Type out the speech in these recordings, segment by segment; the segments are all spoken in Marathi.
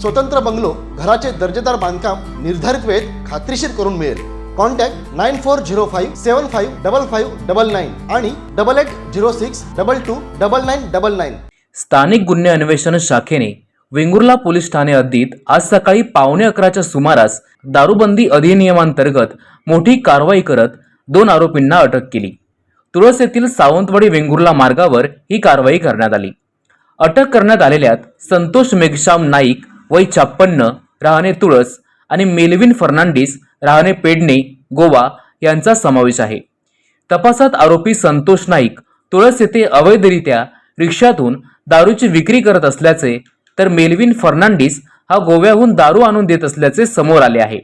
स्वतंत्र बंगलो घराचे दर्जेदार बांधकाम निर्धारित वेळेत खात्रीशीर करून मिळेल. Contact nine four zero five seven five double five double nine आणि double eight zero six double two double nine double nine. स्थानिक गुन्हे अन्वेषण शाखेने वेंगुर्ला पोलीस ठाणे हद्दीत आज सकाळी पावणे अकराच्या सुमारास दारूबंदी अधिनियमांतर्गत मोठी कारवाई करत दोन आरोपींना अटक केली. तुळस येथील सावंतवाडी वेंगुर्ला मार्गावर ही कारवाई करण्यात आली. अटक करण्यात आलेल्यात संतोष मेघश्याम नाईक वय छाप्पन्न राहणे तुळस आणि मेलविन फर्नांडिस राहणे पेडणे गोवा यांचा समावेश आहे. तपासात आरोपी संतोष नाईक तुळस येथे अवैधरित्या रिक्षातून दारूची विक्री करत असल्याचे तर मेलविन फर्नांडिस हा गोव्याहून दारू आणून देत असल्याचे समोर आले आहे.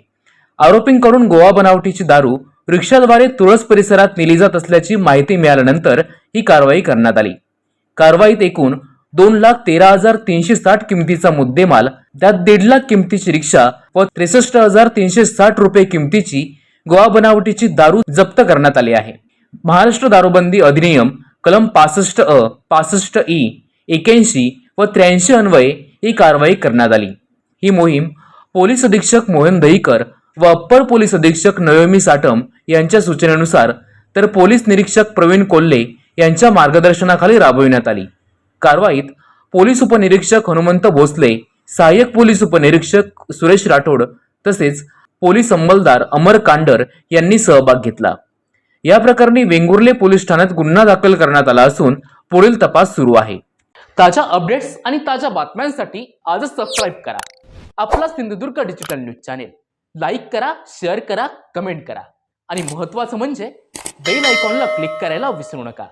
आरोपींकडून गोवा बनावटीची दारू रिक्षाद्वारे तुळस परिसरात नेली जात असल्याची माहिती मिळाल्यानंतर ही कारवाई करण्यात आली. कारवाईत एकूण दोन लाख तेरा हजार तीनशे साठ किमतीचा मुद्देमाल त्यात दीड लाख किमतीची रिक्षा व त्रेसष्ट हजार तीनशे साठ रुपये किमतीची गोवा बनावटीची दारू जप्त करण्यात आली आहे. महाराष्ट्र दारूबंदी अधिनियम कलम पासष्ट अ पासष्ट ई एक्याऐंशी व त्र्याऐंशी अन्वये ही कारवाई करण्यात आली. ही मोहीम पोलीस अधीक्षक मोहन दहीकर व अप्पर पोलीस अधीक्षक नयोमी साटम यांच्या सूचनेनुसार तर पोलीस निरीक्षक प्रवीण कोल्हे यांच्या मार्गदर्शनाखाली राबविण्यात आली. कारवाईत पोलीस उपनिरीक्षक हनुमंत भोसले सहाय्यक पोलीस उपनिरीक्षक सुरेश राठोड तसेच पोलीस अंमलदार अमर कांडर यांनी सहभाग घेतला. या प्रकरणी वेंगुर्ले पोलीस ठाण्यात गुन्हा दाखल करण्यात आला असून पुढील तपास सुरू आहे. ताज्या अपडेट्स आणि ताज्या बातम्यांसाठी आजच सबस्क्राईब करा. आपला Sindhudurg digital news channel like करा शेअर करा कमेंट करा. आणि महत्त्वाचं म्हणजे बेल आयकॉनला क्लिक करायला विसरू नका.